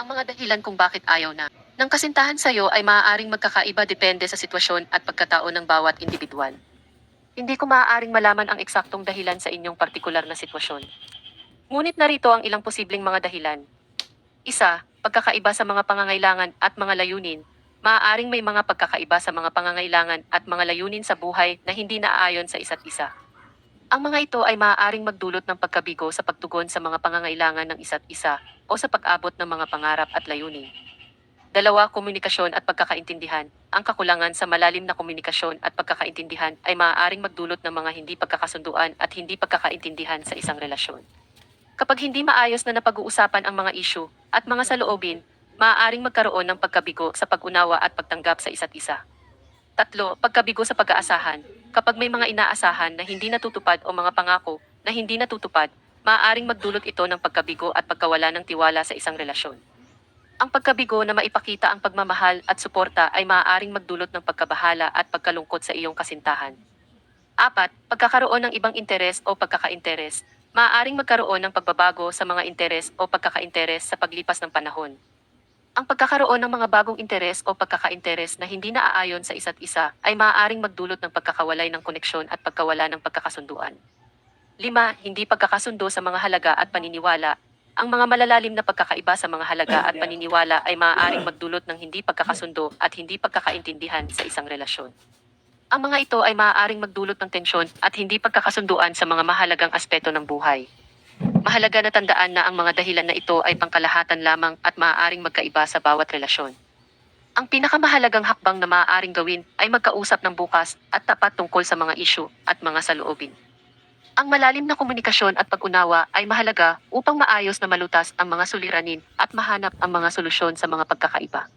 Ang mga dahilan kung bakit ayaw na. Ng kasintahan sa'yo ay maaaring magkakaiba depende sa sitwasyon at pagkatao ng bawat individual. Hindi ko maaaring malaman ang eksaktong dahilan sa inyong partikular na sitwasyon. Ngunit narito ang ilang posibleng mga dahilan. Isa, pagkakaiba sa mga pangangailangan at mga layunin. Maaaring may mga pagkakaiba sa mga pangangailangan at mga layunin sa buhay na hindi naaayon sa isa't isa. Ang mga ito ay maaaring magdulot ng pagkabigo sa pagtugon sa mga pangangailangan ng isa't isa o sa pag-abot ng mga pangarap at layunin. Dalawa, komunikasyon at pagkakaintindihan. Ang kakulangan sa malalim na komunikasyon at pagkakaintindihan ay maaaring magdulot ng mga hindi pagkakasunduan at hindi pagkakaintindihan sa isang relasyon. Kapag hindi maayos na napag-uusapan ang mga isyu at mga saloobin, maaaring magkaroon ng pagkabigo sa pag-unawa at pagtanggap sa isa't isa. Tatlo, pagkabigo sa pag-aasahan. Kapag may mga inaasahan na hindi natutupad o mga pangako na hindi natutupad, maaaring magdulot ito ng pagkabigo at pagkawala ng tiwala sa isang relasyon. Ang pagkabigo na maipakita ang pagmamahal at suporta ay maaaring magdulot ng pagkabahala at pagkalungkot sa iyong kasintahan. Apat, pagkakaroon ng ibang interes o pagkakainteres. Maaaring magkaroon ng pagbabago sa mga interes o pagkakainteres sa paglipas ng panahon. Ang pagkakaroon ng mga bagong interes o pagkakainteres na hindi naaayon sa isa't isa ay maaaring magdulot ng pagkakawalay ng koneksyon at pagkawala ng pagkakasunduan. Lima, hindi pagkakasundo sa mga halaga at paniniwala. Ang mga malalalim na pagkakaiba sa mga halaga at paniniwala ay maaaring magdulot ng hindi pagkakasundo at hindi pagkakaintindihan sa isang relasyon. Ang mga ito ay maaaring magdulot ng tensyon at hindi pagkakasunduan sa mga mahalagang aspeto ng buhay. Mahalaga na tandaan na ang mga dahilan na ito ay pangkalahatan lamang at maaaring magkaiba sa bawat relasyon. Ang pinakamahalagang hakbang na maaaring gawin ay magkausap ng bukas at tapat tungkol sa mga isyu at mga saloobin. Ang malalim na komunikasyon at pag-unawa ay mahalaga upang maayos na malutas ang mga suliranin at mahanap ang mga solusyon sa mga pagkakaiba.